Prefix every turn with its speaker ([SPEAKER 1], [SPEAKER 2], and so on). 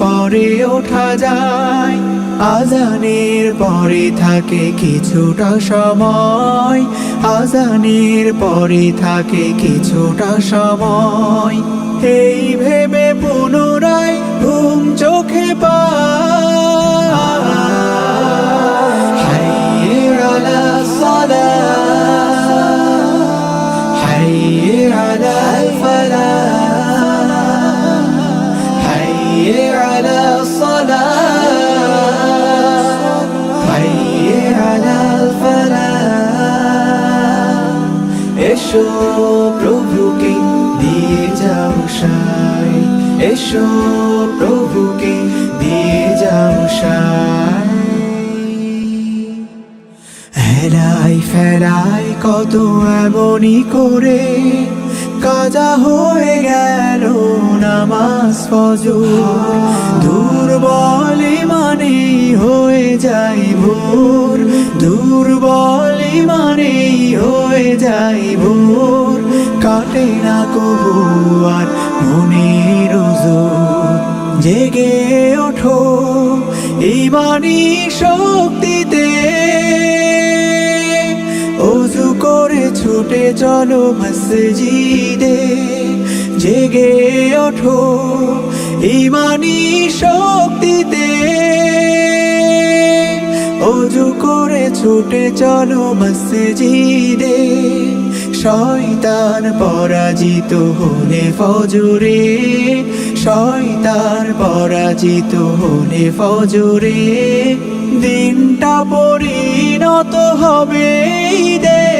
[SPEAKER 1] পরে ওঠা যায়, আজানের পরে থাকে কিছুটা সময়, আজানের পরে থাকে কিছুটা সময়। এই ভেবে পুনরায় ঘুম চোখে পায় এসো প্রভুকে দিয়ে যাও সাই। এসো প্রভুকে দিয়ে যাও সাই। হেলাই ফেলাই কত এমনই করে, কাজা হয়ে গেল নামাজ ফজর। দুর্বল মানে হয়ে যায় ভোর, দুর্বল মানে হয়ে যায় ভোর। কাটে না কবু আর মনের জেগে ওঠো ইমানি শক্তিতে। অজু করে ছুটে চলো মসজিদে। জেগে ওঠো ইমানি শক্তিতে। অজু করে ছুটে চলো মসজিদে। শয়তান পরাজিত হলে ফজরে। শয়তান পরাজিত হলে ফজরে। দিনটা পরিণত হবে ঈদে।